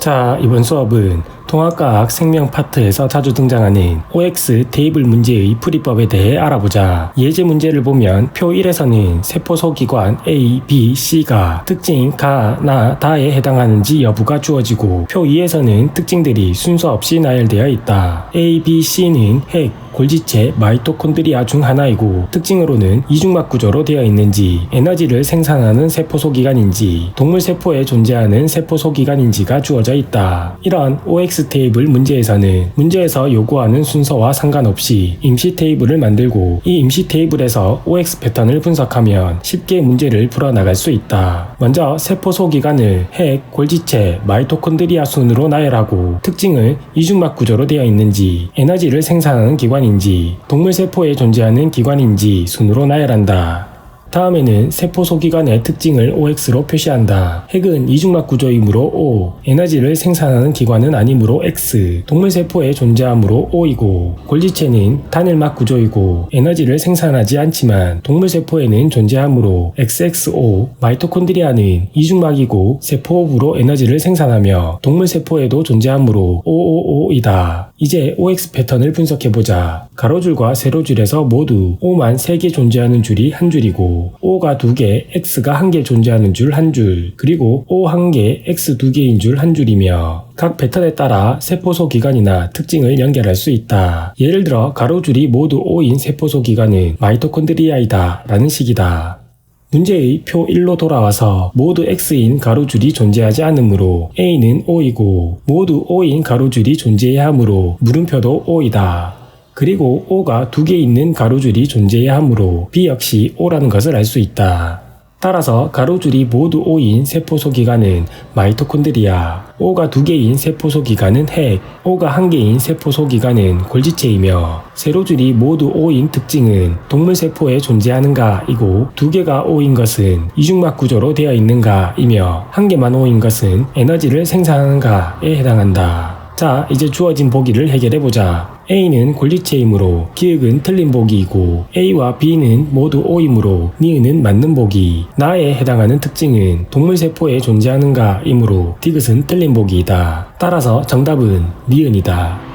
자, 이번 수업은 통합과학 생명 파트에서 자주 등장하는 OX 테이블 문제의 풀이법에 대해 알아보자. 예제 문제를 보면 표 1에서는 세포 소 기관 A, B, C가 특징 가, 나, 다에 해당하는지 여부가 주어지고 표 2에서는 특징들이 순서 없이 나열되어 있다. A, B, C는 핵, 골지체, 마이토콘드리아 중 하나이고 특징으로는 이중막 구조로 되어 있는지 에너지를 생산하는 세포 소 기관인지 동물 세포에 존재하는 세포 소 기관인지가 주어져 있다. 이런 OX 테이블 문제에서는 문제에서 요구하는 순서와 상관없이 임시 테이블을 만들고 이 임시 테이블에서 OX 패턴을 분석하면 쉽게 문제를 풀어나갈 수 있다. 먼저 세포 소 기관을 핵, 골지체, 마이토콘드리아 순으로 나열하고 특징을 이중막 구조로 되어 있는지 에너지를 생산하는 기관인지 동물 세포에 존재하는 기관인지 순으로 나열한다. 다음에는 세포 소기관의 특징을 OX로 표시한다. 핵은 이중막 구조이므로 O, 에너지를 생산하는 기관은 아니므로 X, 동물 세포에 존재하므로 O이고, 골지체는 단일막 구조이고 에너지를 생산하지 않지만 동물 세포에는 존재하므로 XXO, 마이토콘드리아는 이중막이고 세포호부로 에너지를 생산하며 동물 세포에도 존재하므로 OOO이다. 이제 OX 패턴을 분석해보자. 가로줄과 세로줄에서 모두 O만 3개 존재하는 줄이 한 줄이고 O가 2개, X가 1개 존재하는 줄 한 줄, 그리고 O 1개, X 2개인 줄 한 줄이며 각 패턴에 따라 세포소 기관이나 특징을 연결할 수 있다. 예를 들어 가로줄이 모두 O인 세포소 기관은 마이토콘드리아이다 라는 식이다. 문제의 표 1로 돌아와서 모두 X인 가로줄이 존재하지 않으므로 A는 O이고 모두 O인 가로줄이 존재해야 하므로 물음표도 O이다. 그리고 O가 두 개 있는 가로줄이 존재해야 하므로 B 역시 O라는 것을 알 수 있다. 따라서 가로줄이 모두 O인 세포소 기관은 마이토콘드리아, O가 두 개인 세포소 기관은 핵, O가 한 개인 세포소 기관은 골지체이며 세로줄이 모두 O인 특징은 동물 세포에 존재하는가이고 두 개가 O인 것은 이중막 구조로 되어 있는가이며 한 개만 O인 것은 에너지를 생산하는가에 해당한다. 자, 이제 주어진 보기를 해결해보자. A는 골지체이므로 기역은 틀린 보기이고 A와 B는 모두 O이므로 니은은 맞는 보기. 나에 해당하는 특징은 동물 세포에 존재하는가 이므로 디귿은 틀린 보기이다. 따라서 정답은 니은이다.